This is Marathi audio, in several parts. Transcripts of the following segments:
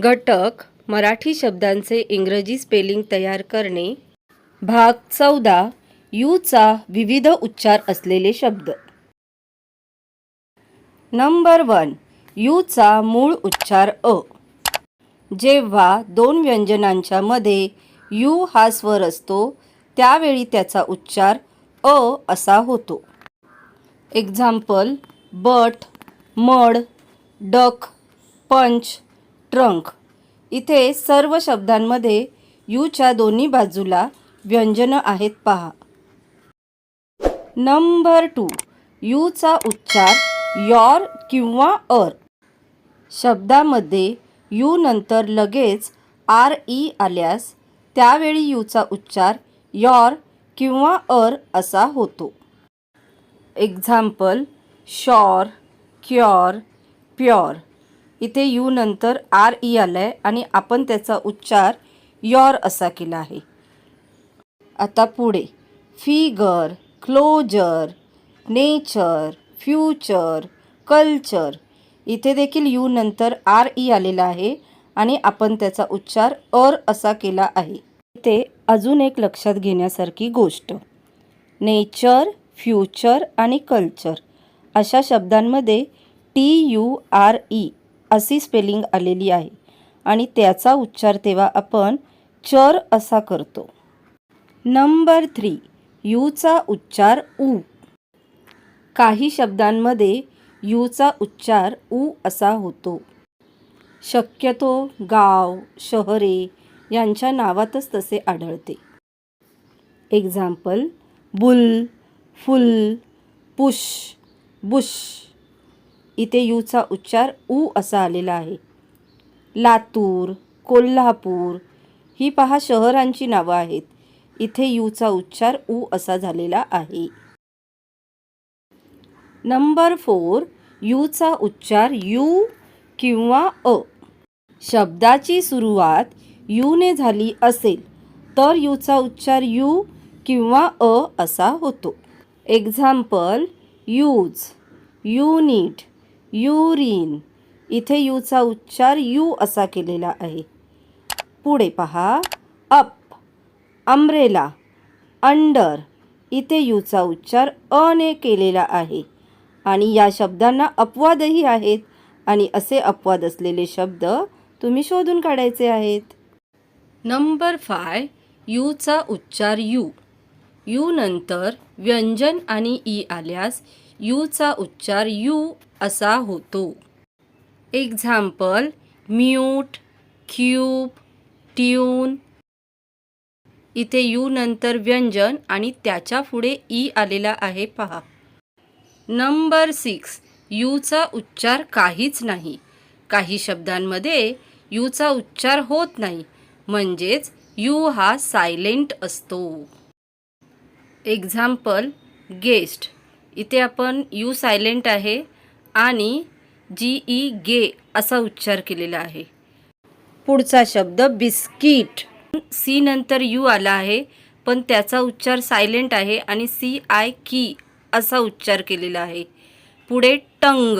घटक मराठी शब्दांचे इंग्रजी स्पेलिंग तयार करणे. भाग चौदा यूचा विविध उच्चार असलेले शब्द. नंबर वन यूचा मूळ उच्चार अ. जेव्हा दोन व्यंजनांच्या मध्ये यू हा स्वर असतो त्यावेळी त्याचा उच्चार अ असा होतो. Example but mud duck punch trunk. इथे सर्व शब्दांमध्ये यूच्या दोन्ही बाजूला व्यंजनं आहेत पहा. Number two. यूचा उच्चार यॉर किंवा अर. शब्दामध्ये यू नंतर लगेच आर ई आल्यास त्यावेळी यूचा उच्चार यॉर किंवा अर असा होतो. एक्झाम्पल शॉर क्युअर प्युअर इथे यू नंतर आर ई आलं आहे आणि आपण त्याचा उच्चार यॉर असा केला आहे. आता पुढे. Figure closure nature future culture. इथे देखील यू नंतर आर ई आलेला आहे आणि आपण त्याचा उच्चार अर असा केला आहे. इथे अजून एक लक्षात घेण्यासारखी गोष्ट. नेचर फ्युचर आणि कल्चर. अशा शब्दांमध्ये टी यू आर ई. अशी स्पेलिंग आलेली आहे. आणि त्याचा उच्चार तेव्हा आपण चर असा करतो. नंबर थ्री यूचा उच्चार ऊ काही शब्दांमध्ये यूचा उच्चार ऊ असा होतो. शक्यतो गाव शहरे यांच्या नावातच तसे आढळते. Example bull full push bush. इथे यूचा उच्चार ऊ असा आलेला आहे. लातूर कोल्हापूर ही पहा शहरांची नावं आहेत. इथे यूचा उच्चार ऊ असा झालेला आहे. नंबर फोर यूचा उच्चार यू किंवा अ. शब्दाची सुरुवात यूने झाली असेल तर यूचा उच्चार यू किंवा अ असा होतो. Example use unit urine. इथे यूचा उच्चार यू असा केलेला आहे. पुढे पहा. अप. अम्ब्रेला. अंडर. इथे यूचा उच्चार अने केलेला आहे. आणि या शब्दांना अपवादही आहेत. आणि असे अपवाद असलेले शब्द तुम्ही शोधून काढायचे आहेत. Number five. यूचा उच्चार यू. यू नंतर व्यंजन आणि ई आल्यास यूचा उच्चार यू असा होतो. एक्झाम्पल म्यूट क्यूब ट्यून इथे यू नंतर व्यंजन आणि त्याच्या पुढे ई आलेला आहे पहा. नंबर सिक्स यूचा उच्चार काहीच नाही. काही शब्दांमध्ये यूचा उच्चार होत नाही. म्हणजेच यू हा सायलेंट असतो. Example guest. इथे आपण यू सायलेंट आहे आणि जी ई गे असा उच्चार केलेला आहे. पुढचा शब्द बिस्किट. सी नंतर यू आला आहे पण त्याचा उच्चार सायलेंट आहे आणि सी आय की असा उच्चार केलेला आहे. पुढे टंग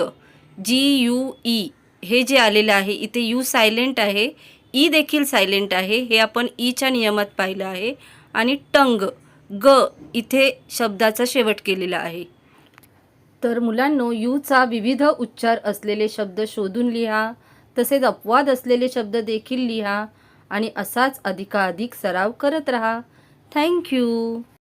जी यू ई हे जे आलेलं आहे इथे यू सायलेंट आहे ई देखील सायलेंट आहे हे आपण ईच्या नियमात पाहिलं आहे. आणि टंग ग इथे शब्दाचा शेवट केलेला आहे. तर मुलांनो यूचा विविध उच्चार असलेले शब्द शोधून लिहा तसेच अपवाद असलेले शब्द देखील लिहा आणि असाच अधिकाधिक सराव करत राहा. थँक्यू